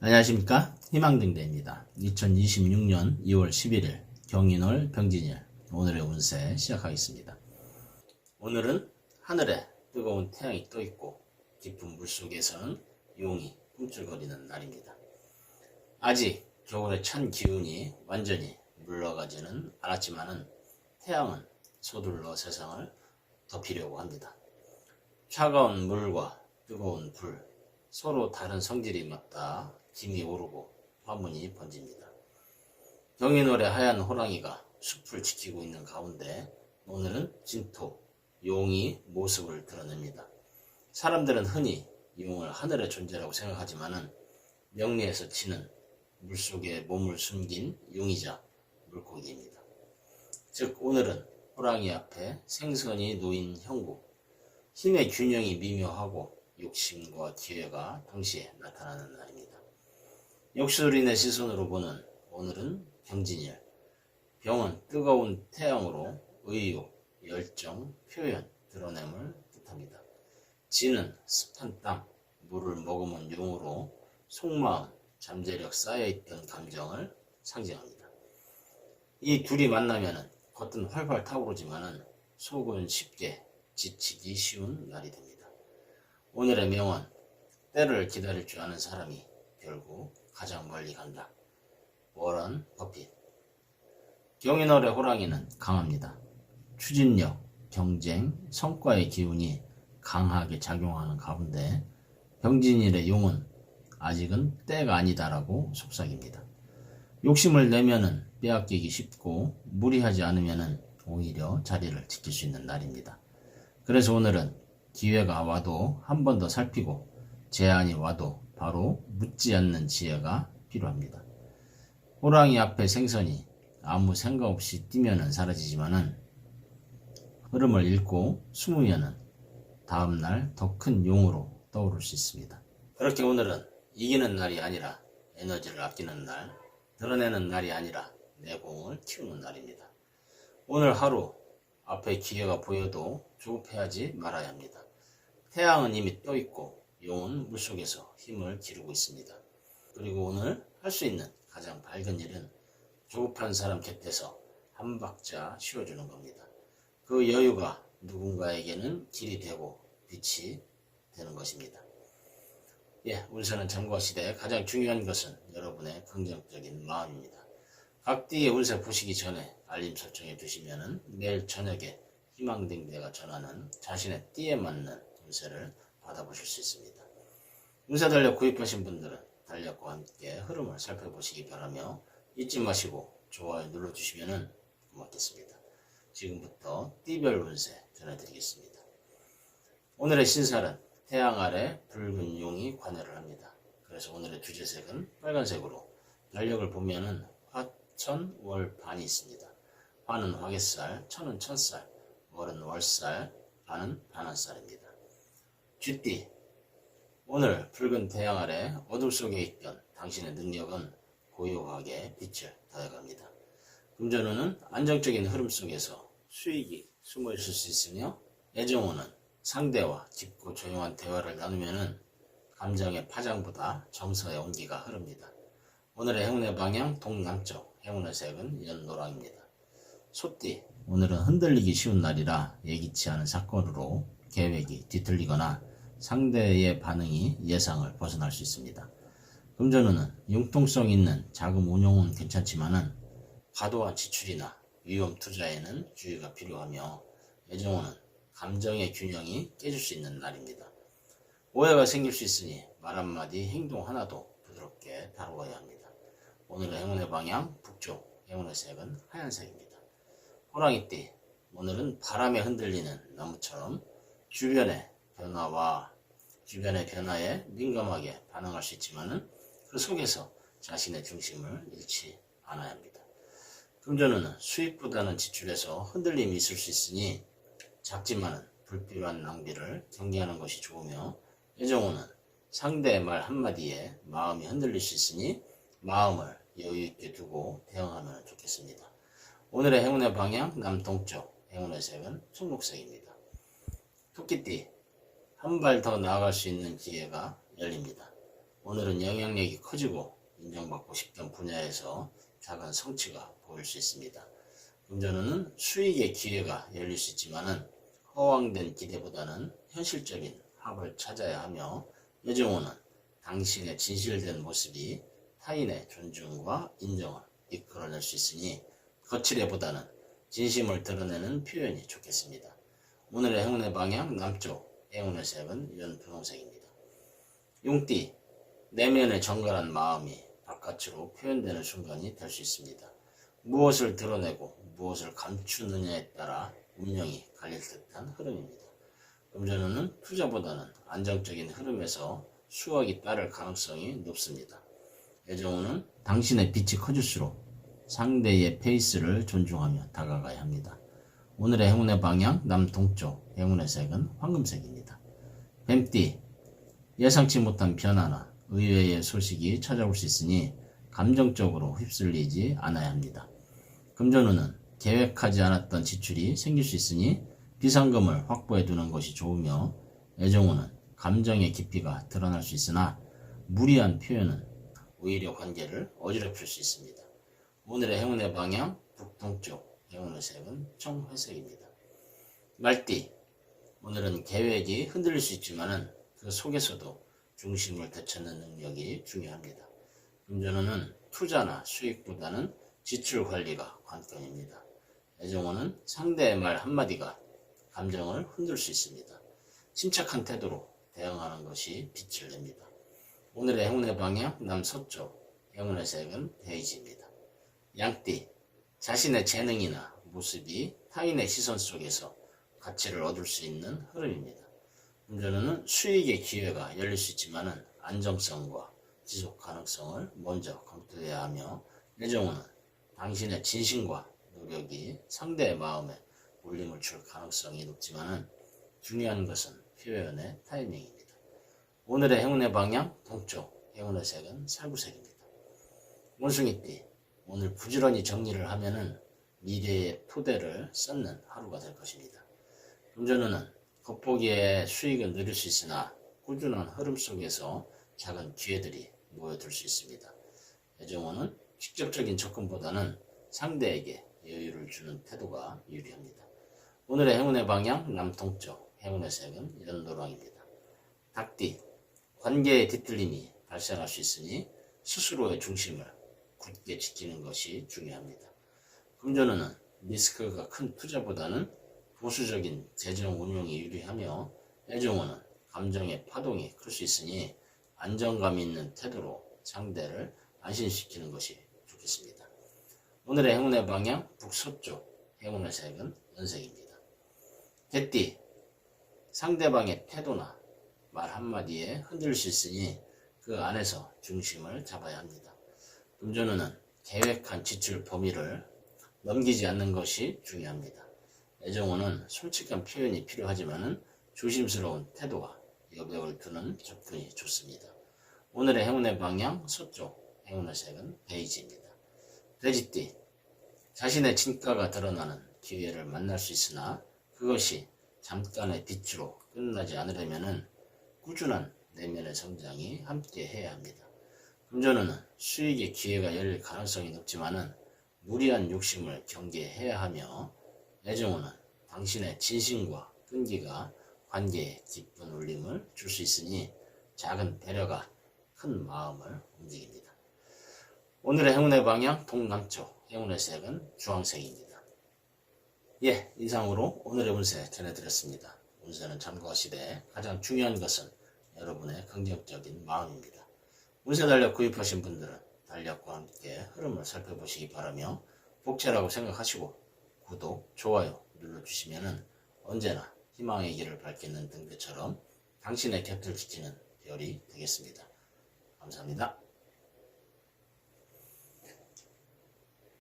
안녕하십니까? 희망등대입니다. 2026년 2월 11일 경인월 병진일. 오늘의 운세 시작하겠습니다. 오늘은 하늘에 뜨거운 태양이 떠 있고 깊은 물 속에서는 용이 꿈틀거리는 날입니다. 아직 겨울의 찬 기운이 완전히 물러가지는 않았지만은 태양은 서둘러 세상을 덮이려고 합니다. 차가운 물과 뜨거운 불 서로 다른 성질이 맞다 김이 오르고 화문이 번집니다. 경인월의 하얀 호랑이가 숲을 지키고 있는 가운데 오늘은 진토, 용이 모습을 드러냅니다. 사람들은 흔히 용을 하늘의 존재라고 생각하지만은 명리에서 치는 물속에 몸을 숨긴 용이자 물고기입니다. 즉 오늘은 호랑이 앞에 생선이 놓인 형국, 힘의 균형이 미묘하고 욕심과 기회가 동시에 나타나는 날입니다. 역술인의 시선으로 보는 오늘은 병진일. 병은 뜨거운 태양으로 의욕, 열정, 표현, 드러냄을 뜻합니다. 진은 습한 땅, 물을 머금은 용으로 속마음, 잠재력 쌓여있던 감정을 상징합니다. 이 둘이 만나면은 겉은 활활 타오르지만은 속은 쉽게 지치기 쉬운 날이 됩니다. 오늘의 명언, 때를 기다릴 줄 아는 사람이 결국 가장 멀리 간다. 워런 버핏. 경인월의 호랑이는 강합니다. 추진력, 경쟁, 성과의 기운이 강하게 작용하는 가운데 병진일의 용은 아직은 때가 아니다라고 속삭입니다. 욕심을 내면은 빼앗기기 쉽고 무리하지 않으면은 오히려 자리를 지킬 수 있는 날입니다. 그래서 오늘은 기회가 와도 한 번 더 살피고 제안이 와도 바로 묻지 않는 지혜가 필요합니다. 호랑이 앞에 생선이 아무 생각 없이 뛰면은 사라지지만은 흐름을 잃고 숨으면은 다음날 더 큰 용으로 떠오를 수 있습니다. 그렇게 오늘은 이기는 날이 아니라 에너지를 아끼는 날, 드러내는 날이 아니라 내 공을 키우는 날입니다. 오늘 하루 앞에 기회가 보여도 조급해하지 말아야 합니다. 태양은 이미 떠 있고 용은 물속에서 힘을 기르고 있습니다. 그리고 오늘 할 수 있는 가장 밝은 일은 조급한 사람 곁에서 한 박자 쉬어주는 겁니다. 그 여유가 누군가에게는 길이 되고 빛이 되는 것입니다. 예, 운세는 참고 시대에 가장 중요한 것은 여러분의 긍정적인 마음입니다. 각 띠의 운세 보시기 전에 알림 설정해 두시면 내일 저녁에 희망등대가 전하는 자신의 띠에 맞는 운세를 받아보실 수 있습니다. 운세 달력 구입하신 분들은 달력과 함께 흐름을 살펴보시기 바라며 잊지 마시고 좋아요 눌러주시면 고맙겠습니다. 지금부터 띠별 운세 전해드리겠습니다. 오늘의 신살은 태양 아래 붉은 용이 관여를 합니다. 그래서 오늘의 주제색은 빨간색으로 달력을 보면은 화천 월반이 있습니다. 화는 화개살, 천은 천살, 월은 월살, 반은 반한살입니다. 쥐띠 오늘 붉은 태양 아래 어둠 속에 있던 당신의 능력은 고요하게 빛을 더해갑니다. 금전운은 안정적인 흐름 속에서 수익이 숨어 있을 수 있으며 애정운은 상대와 깊고 조용한 대화를 나누면 감정의 파장보다 정서의 온기가 흐릅니다. 오늘의 행운의 방향 동남쪽 행운의 색은 연노랑입니다. 소띠 오늘은 흔들리기 쉬운 날이라 예기치 않은 사건으로 계획이 뒤틀리거나 상대의 반응이 예상을 벗어날 수 있습니다. 금전운은 융통성 있는 자금 운용은 괜찮지만은 과도한 지출이나 위험 투자에는 주의가 필요하며 애정운은 감정의 균형이 깨질 수 있는 날입니다. 오해가 생길 수 있으니 말 한마디 행동 하나도 부드럽게 다루어야 합니다. 오늘의 행운의 방향 북쪽, 행운의 색은 하얀색입니다. 호랑이띠, 오늘은 바람에 흔들리는 나무처럼 주변의 변화와 주변의 변화에 민감하게 반응할 수 있지만은 그 속에서 자신의 중심을 잃지 않아야 합니다. 금전은 수입보다는 지출에서 흔들림이 있을 수 있으니 작지만은 불필요한 낭비를 경계하는 것이 좋으며 애정호는 상대의 말 한마디에 마음이 흔들릴 수 있으니 마음을 여유있게 두고 대응하면 좋겠습니다. 오늘의 행운의 방향 남동쪽 행운의 색은 청록색입니다. 토끼띠 한 발 더 나아갈 수 있는 기회가 열립니다. 오늘은 영향력이 커지고 인정받고 싶던 분야에서 작은 성취가 보일 수 있습니다. 금전운은 수익의 기회가 열릴 수 있지만은 허황된 기대보다는 현실적인 합을 찾아야 하며 여정호는 당신의 진실된 모습이 타인의 존중과 인정을 이끌어낼 수 있으니 거칠애보다는 진심을 드러내는 표현이 좋겠습니다. 오늘의 행운의 방향 남쪽, 행운의 색은 연분홍색입니다. 용띠, 내면의 정갈한 마음이 바깥으로 표현되는 순간이 될 수 있습니다. 무엇을 드러내고 무엇을 감추느냐에 따라 운명이 갈릴 듯한 흐름입니다. 금전운은 투자보다는 안정적인 흐름에서 수확이 따를 가능성이 높습니다. 애정운은 당신의 빛이 커질수록 상대의 페이스를 존중하며 다가가야 합니다. 오늘의 행운의 방향 남동쪽, 행운의 색은 황금색입니다. 뱀띠, 예상치 못한 변화나 의외의 소식이 찾아올 수 있으니 감정적으로 휩쓸리지 않아야 합니다. 금전운은 계획하지 않았던 지출이 생길 수 있으니 비상금을 확보해 두는 것이 좋으며 애정운은 감정의 깊이가 드러날 수 있으나 무리한 표현은 오히려 관계를 어지럽힐 수 있습니다. 오늘의 행운의 방향 북동쪽 행운의 색은 청회색입니다. 말띠 오늘은 계획이 흔들릴 수 있지만은 그 속에서도 중심을 되찾는 능력이 중요합니다. 금전운은 투자나 수익보다는 지출 관리가 관건입니다. 애정호는 상대의 말 한마디가 감정을 흔들 수 있습니다. 침착한 태도로 대응하는 것이 빛을 냅니다. 오늘의 행운의 방향 남서쪽, 행운의 색은 베이지입니다. 양띠, 자신의 재능이나 모습이 타인의 시선 속에서 가치를 얻을 수 있는 흐름입니다. 금전운은 수익의 기회가 열릴 수 있지만 안정성과 지속 가능성을 먼저 검토해야 하며 애정운은 당신의 진심과 노력이 상대의 마음에 울림을 줄 가능성이 높지만 중요한 것은 표현의 타이밍입니다. 오늘의 행운의 방향 동쪽, 행운의 색은 살구색입니다. 원숭이띠, 오늘 부지런히 정리를 하면은 미래의 토대를 쌓는 하루가 될 것입니다. 금전운은 겉보기에 수익을 누릴 수 있으나 꾸준한 흐름 속에서 작은 기회들이 모여들 수 있습니다. 애정원은 직접적인 접근보다는 상대에게 여유를 주는 태도가 유리합니다. 오늘의 행운의 방향 남동쪽, 행운의 색은 연노랑입니다. 닭띠, 관계의 뒤틀림이 발생할 수 있으니 스스로의 중심을 굳게 지키는 것이 중요합니다. 금전운은 리스크가 큰 투자보다는 보수적인 재정 운용이 유리하며 애정운은 감정의 파동이 클 수 있으니 안정감 있는 태도로 상대를 안심시키는 것이 좋겠습니다. 오늘의 행운의 방향 북서쪽 행운의 색은 연색입니다. 개띠 상대방의 태도나 말 한마디에 흔들릴 수 있으니 그 안에서 중심을 잡아야 합니다. 금전운은 계획한 지출 범위를 넘기지 않는 것이 중요합니다. 애정호는 솔직한 표현이 필요하지만 조심스러운 태도와 여백을 두는 접근이 좋습니다. 오늘의 행운의 방향 서쪽, 행운의 색은 베이지입니다. 돼지띠, 자신의 진가가 드러나는 기회를 만날 수 있으나 그것이 잠깐의 빛으로 끝나지 않으려면 꾸준한 내면의 성장이 함께 해야 합니다. 금전은 수익의 기회가 열릴 가능성이 높지만 무리한 욕심을 경계해야 하며 애정호는 당신의 진심과 끈기가 관계에 깊은 울림을 줄 수 있으니 작은 배려가 큰 마음을 움직입니다. 오늘의 행운의 방향 동남쪽, 행운의 색은 주황색입니다. 예, 이상으로 오늘의 운세 전해드렸습니다. 운세는 참고하시되 가장 중요한 것은 여러분의 긍정적인 마음입니다. 운세 달력 구입하신 분들은 달력과 함께 흐름을 살펴보시기 바라며 복채라고 생각하시고 구독, 좋아요 눌러주시면 언제나 희망의 길을 밝히는 등대처럼 당신의 곁을 지키는 별이 되겠습니다. 감사합니다.